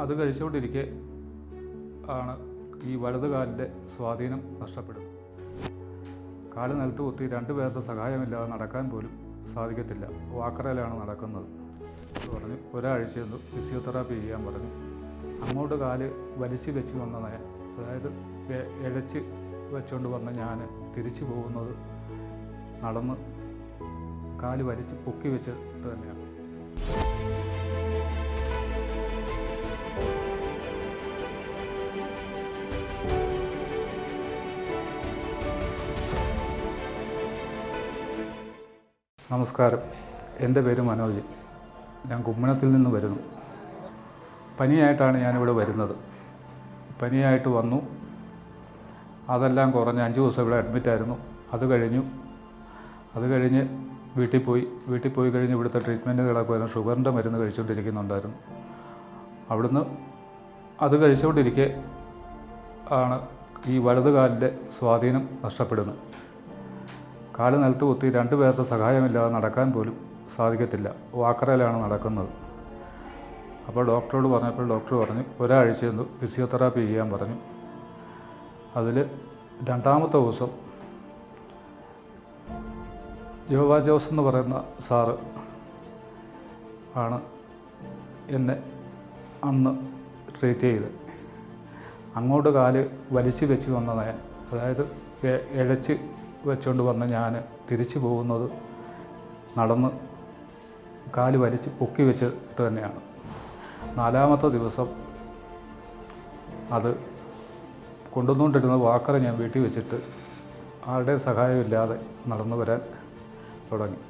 അത് കഴിച്ചുകൊണ്ടിരിക്കെ ആണ് ഈ വലത് കാലിന്റെ സ്വാധീനം നഷ്ടപ്പെടുന്നത് കാൽ നിലത്ത് കുത്തി രണ്ടു പേരുടെ സഹായമില്ലാതെ നടക്കാൻ പോലും സാധിക്കത്തില്ല. വാക്കറയിലാണ് നടക്കുന്നത്. പറഞ്ഞു ഒരാഴ്ച ഫിസിയോതെറാപ്പി ചെയ്യാൻ പറഞ്ഞു. അങ്ങോട്ട് കാൽ വലിച്ച് വെച്ച് വന്ന നേ- അതായത് ഇഴച്ച് വെച്ചുകൊണ്ട് വന്ന ഞാൻ തിരിച്ചു പോകുന്നത് നടന്ന് കാൽ വലിച്ച് പൊക്കി വെച്ചിട്ട് തന്നെയാണ്. നമസ്കാരം. എന്റെ പേര് മനോജ്. ഞാൻ കുമ്മനത്തിൽ നിന്ന് വരുന്നു. പനിയായിട്ടാണ് ഞാനിവിടെ വരുന്നത്. പനിയായിട്ട് വന്നു. അതെല്ലാം കുറഞ്ഞ് അഞ്ച് ദിവസം ഇവിടെ അഡ്മിറ്റായിരുന്നു അത് കഴിഞ്ഞു. അത് കഴിഞ്ഞ് വീട്ടിൽ പോയി. വീട്ടിൽ പോയി കഴിഞ്ഞ് ഇവിടുത്തെ ട്രീറ്റ്മെന്റ് കിടക്കുമായിരുന്നു ഷുഗറിന്റെ മരുന്ന് കഴിച്ചുകൊണ്ടിരിക്കുന്നുണ്ടായിരുന്നു. അവിടുന്ന് അത് കഴിച്ചുകൊണ്ടിരിക്കെ ആണ് ഈ വലതുകാലിന്റെ സ്വാധീനം നഷ്ടപ്പെടുന്നത്. കാൽ നിലത്ത് കുത്തി രണ്ടു പേരുടെ സഹായമില്ലാതെ നടക്കാൻ പോലും സാധിക്കത്തില്ല. വാക്കറയിലാണ് നടക്കുന്നത്. അപ്പോൾ ഡോക്ടറോട് പറഞ്ഞപ്പോൾ ഡോക്ടർ പറഞ്ഞു ഒരാഴ്ച ഒന്ന് ഫിസിയോതെറാപ്പി ചെയ്യാൻ പറഞ്ഞു. അതിൽ രണ്ടാമത്തെ ദിവസം യോവ ജോസ് എന്ന് പറയുന്ന സാറ് ആണ് എന്നെ അന്ന് ട്രീറ്റ് ചെയ്ത് അങ്ങോട്ട് കാൽ വലിച്ചു വെച്ച് വന്ന നേ- അതായത് എഴച്ച് വെച്ചുകൊണ്ട് വന്ന ഞാൻ തിരിച്ചു പോകുന്നത് നടന്ന് കാൽ വലിച്ച് പൊക്കി വെച്ചിട്ട് തന്നെയാണ്. നാലാമത്തെ ദിവസം അത് കൊണ്ടുവന്നുകൊണ്ടിരുന്ന വാക്കറെ ഞാൻ വീട്ടിൽ വെച്ചിട്ട് ആരുടെ സഹായമില്ലാതെ നടന്നു വരാൻ തുടങ്ങി.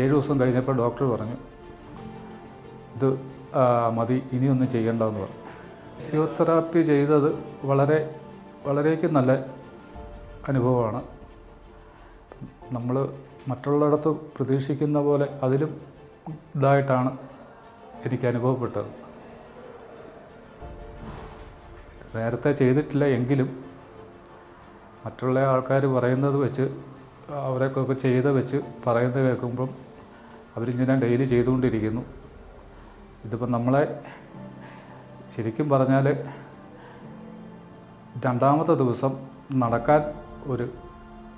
ഏഴ് ദിവസം കഴിഞ്ഞപ്പോൾ ഡോക്ടർ പറഞ്ഞു ഇത് മതി ഇനിയൊന്നും ചെയ്യേണ്ടതെന്ന് പറഞ്ഞു. ഫിസിയോതെറാപ്പി ചെയ്തത് വളരെ വളരേക്കും നല്ല അനുഭവമാണ്. നമ്മൾ മറ്റുള്ളിടത്ത് പ്രതീക്ഷിക്കുന്ന പോലെ അതിലും ഇതായിട്ടാണ് എനിക്ക് അനുഭവപ്പെട്ടത്. നേരത്തെ ചെയ്തിട്ടില്ല എങ്കിലും മറ്റുള്ള ആൾക്കാർ പറയുന്നത് വെച്ച് അവരൊക്കെ ചെയ്ത് വെച്ച് പറയുന്നത് കേൾക്കുമ്പം അവരിങ്ങനെ ഡെയിലി ചെയ്തുകൊണ്ടിരിക്കുന്നു. ഇതിപ്പം നമ്മളെ ശരിക്കും പറഞ്ഞാൽ രണ്ടാമത്തെ ദിവസം നടക്കാൻ ഒരു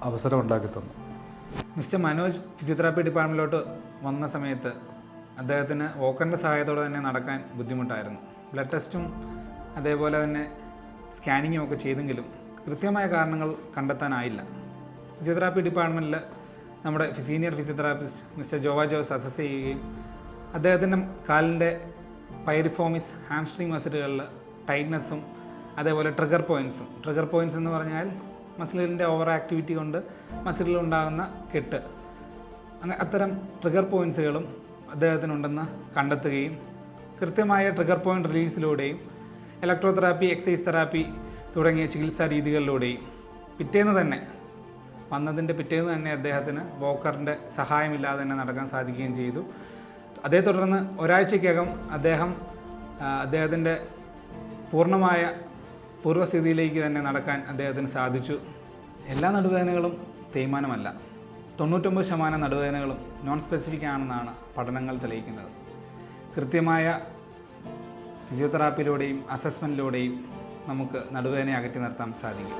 അവസരം ഉണ്ടാക്കി തന്നു. മിസ്റ്റർ മനോജ് ഫിസിയോതെറാപ്പി ഡിപ്പാർട്ട്മെന്റിലോട്ട് വന്ന സമയത്ത് അദ്ദേഹത്തിന് വോക്കറിന്റെ സഹായത്തോടെ തന്നെ നടക്കാൻ ബുദ്ധിമുട്ടായിരുന്നു. ബ്ലഡ് ടെസ്റ്റും അതേപോലെ തന്നെ സ്കാനിങ്ങും ഒക്കെ ചെയ്തെങ്കിലും കൃത്യമായ കാരണങ്ങൾ കണ്ടെത്താനായില്ല. ഫിസിയോതെറാപ്പി ഡിപ്പാർട്ട്മെന്റിൽ നമ്മുടെ സീനിയർ ഫിസിയോതെറാപ്പിസ്റ്റ് മിസ്റ്റർ ജോവ ജോസ് അസസ് ചെയ്യുകയും അദ്ദേഹത്തിന്റെ കാലിന്റെ പൈറിഫോമിസ് ഹാംസ്ട്രിങ് മസിലുകളിൽ ടൈറ്റ്നസ്സും അതേപോലെ ട്രിഗർ പോയിന്റ്സും ട്രിഗർ പോയിന്റ്സ് എന്ന് പറഞ്ഞാൽ മസിലിന്റെ ഓവർ ആക്ടിവിറ്റി കൊണ്ട് മസിലിൽ ഉണ്ടാകുന്ന കെട്ട്. അങ്ങനെ അത്തരം ട്രിഗർ പോയിൻസുകളും അദ്ദേഹത്തിനുണ്ടെന്ന് കണ്ടെത്തുകയും കൃത്യമായ ട്രിഗർ പോയിന്റ് റിലീസിലൂടെയും ഇലക്ട്രോതെറാപ്പി എക്സൈസ് തെറാപ്പി തുടങ്ങിയ ചികിത്സാ രീതികളിലൂടെയും. പിറ്റേന്ന് തന്നെ വന്നതിന്റെ പിറ്റേന്ന് തന്നെ അദ്ദേഹത്തിന് വോക്കറിന്റെ സഹായമില്ലാതെ തന്നെ നടക്കാൻ സാധിക്കുകയും ചെയ്തു. അതേ തുടർന്ന് ഒരാഴ്ചയ്ക്കകം അദ്ദേഹം അദ്ദേഹത്തിന്റെ പൂർണമായ പൂർവസ്ഥിതിയിലേക്ക് തന്നെ നടക്കാൻ അദ്ദേഹത്തിന് സാധിച്ചു. എല്ലാ നടുവേദനകളും തേയ്മാനമല്ല. തൊണ്ണൂറ്റൊമ്പത് ശതമാനം നടുവേദനകളും നോൺ സ്പെസിഫിക് ആണെന്നാണ് പഠനങ്ങൾ തെളിയിക്കുന്നത്. കൃത്യമായ ഫിസിയോതെറാപ്പിയിലൂടെയും അസസ്മെന്റിലൂടെയും നമുക്ക് നടുവേദന അകറ്റി നിർത്താൻ സാധിക്കും.